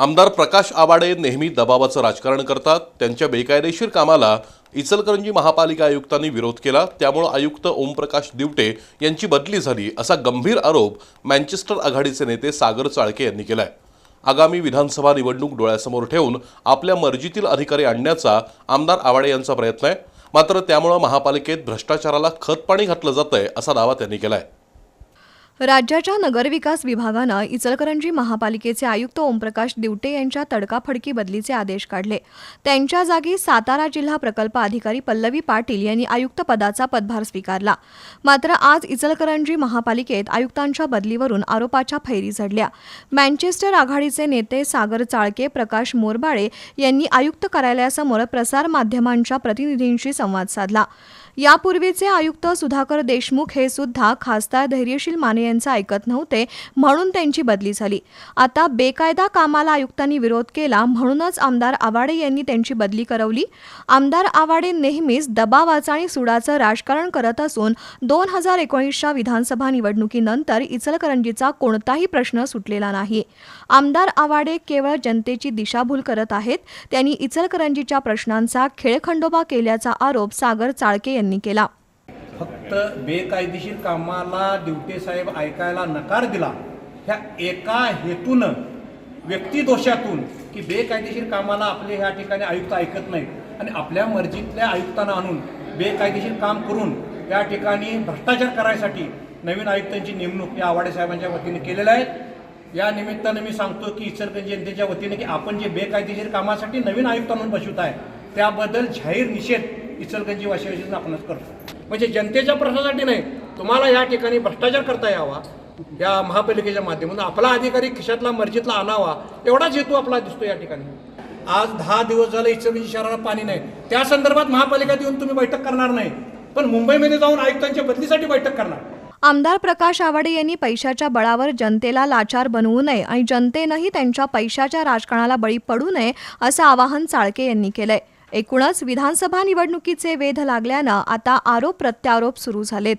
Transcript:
आमदार प्रकाश आवाडे नेहमी दबावाचं राजकारण करतात. त्यांच्या बेकायदेशीर कामाला इचलकरंजी महापालिका आयुक्तांनी विरोध केला. त्यामुळे आयुक्त ओमप्रकाश दिवटे यांची बदली झाली असा गंभीर आरोप मँचेस्टर आघाडीचे नेते सागर चाळके यांनी केलाय. आगामी विधानसभा निवडणूक डोळ्यासमोर ठेवून आपल्या मर्जीतील अधिकारी आणण्याचा आमदार आवाडे यांचा प्रयत्न आहे. मात्र त्यामुळं महापालिकेत भ्रष्टाचाराला खतपाणी घातलं जातंय असा दावा त्यांनी केला आहे राज्याच्या नगरविकास विभागानं इचलकरंजी महापालिकेचे आयुक्त ओमप्रकाश दिवटे यांच्या तडकाफडकी बदलीचे आदेश काढले. त्यांच्या जागी सातारा जिल्हा प्रकल्प अधिकारी पल्लवी पाटील यांनी आयुक्त पदाचा पदभार स्वीकारला. मात्र आज इचलकरंजी महापालिकेत आयुक्तांच्या बदलीवरून आरोपाच्या फैरी झडल्या. मँचेस्टर आघाडीचे नेते सागर चाळके प्रकाश मोरबाळे यांनी आयुक्त कार्यालयासमोर प्रसारमाध्यमांच्या प्रतिनिधींशी संवाद साधला. यापूर्वीचे आयुक्त सुधाकर देशमुख हे सुद्धा खासदार धैर्यशील माने यांचं ऐकत नव्हते म्हणून त्यांची बदली झाली. आता बेकायदा कामाला आयुक्तांनी विरोध केला म्हणूनच आमदार आवाडे यांनी त्यांची बदली करवली. आमदार आवाडे नेहमीच दबावाचं आणि सुडाचं राजकारण करत असून दोन हजार एकोणीसच्या विधानसभा निवडणुकीनंतर इचलकरंजीचा कोणताही प्रश्न सुटलेला नाही. आमदार आवाडे केवळ जनतेची दिशाभूल करत आहेत त्यांनी इचलकरंजीच्या प्रश्नांचा खेळखंडोबा केल्याचा आरोप सागर चाळके यांनी केला. फक्त बेकायदेशीर कामाला दिवटे साहेब ऐकायला नकार दिला. ह्या एका हेतूनं व्यक्तिदोषातून की बेकायदेशीर कामाला आपले ह्या ठिकाणी आयुक्त ऐकत नाहीत. आणि आपल्या मर्जीतल्या आयुक्तांना आणून बेकायदेशीर काम करून या ठिकाणी भ्रष्टाचार करायसाठी नवीन आयुक्तांची नेमणूक या आवाडे साहेबांच्या वतीने केलेल्या आहेत या निमित्तानं मी सांगतो की इचलकरंजी जनतेच्या वतीने की आपण जे बेकायदेशीर कामासाठी नवीन आयुक्त आणून बसवत आहे त्याबद्दल जाहीर निषेध इचलकरंजी वाशिवासीनं आपणच करतो. म्हणजे जनतेच्या प्रश्नासाठी नाही. तुम्हाला या ठिकाणी भ्रष्टाचार करता यावा. या महापालिकेच्या माध्यमातून आपला अधिकारी खिशातला मर्जीतला आणावा. एवढाच हेतू आपला दिसतो या ठिकाणी. आज दहा दिवस झाले इचलकरंजी शहराला पाणी नाही. त्या संदर्भात महापालिकेत येऊन तुम्ही बैठक करणार नाही. पण मुंबईमध्ये जाऊन आयुक्तांच्या बदलीसाठी बैठक करणार. आमदार प्रकाश आवाडे यांनी पैशाच्या बळावर जनतेला लाचार बनवू नये आणि जनतेनंही त्यांच्या पैशाच्या राजकारणाला बळी पडू नये असं आवाहन चाळके यांनी केलंय. एकूणच विधानसभा निवडणुकीचे वेध लागल्यानं आता आरोप प्रत्यारोप सुरू झालेत.